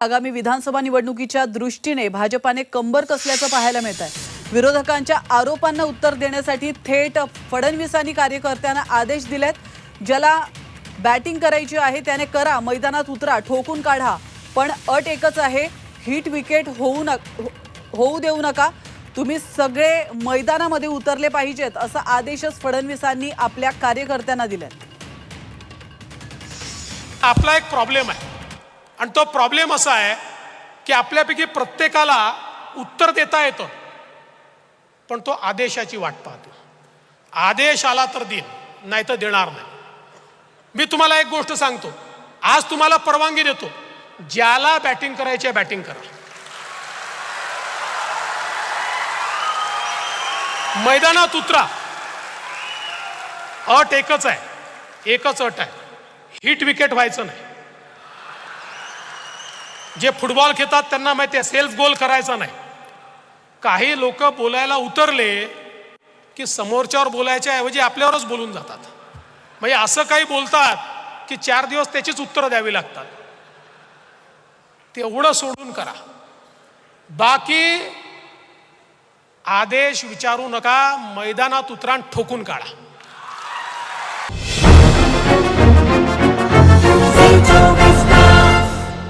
आगामी विधानसभा निवडणुकीच्या दृष्टीने भाजपाने कंबर कसल्याचं पाहायला मिळत आहे विरोधकांच्या आरोपांना उत्तर देण्यासाठी थेट फडणवीसांनी कार्यकर्त्यांना आदेश दिलेत. ज्याला बॅटिंग करायची आहे त्याने करा मैदानात उतरा ठोकून काढा. पण अट एकच आहे हिट विकेट होऊ न होऊ देऊ नका. तुम्ही सगळे मैदानामध्ये उतरले पाहिजेत असा आदेशच फडणवीसांनी आपल्या कार्यकर्त्यांना दिलाय. आपला एक प्रॉब्लेम आहे. आणि तो प्रॉब्लेम असा आहे की आपल्यापैकी प्रत्येकाला उत्तर देता येतं. पण तो आदेशाची वाट पाहतो. आदेश आला तर देईन नाही तर देणार नाही. मी तुम्हाला एक गोष्ट सांगतो. आज तुम्हाला परवानगी देतो. ज्याला बॅटिंग करायची आहे बॅटिंग करा. मैदानात उतरा. अट एकच आहे. एकच अट आहे. हिट विकेट व्हायचं नाही. जे फुटबॉल खेळतात त्यांना माहिती आहे सेल्फ गोल करायचा नाही. काही लोक बोलायला उतरले की समोरच्यावर बोलायच्या ऐवजी आपल्यावरच बोलून जातात. म्हणजे असं काही बोलतात की चार दिवस त्याचीच उत्तरं द्यावी लागतात. तेवढं सोडून करा. बाकी आदेश विचारू नका मैदानात उतरान ठोकून काढा.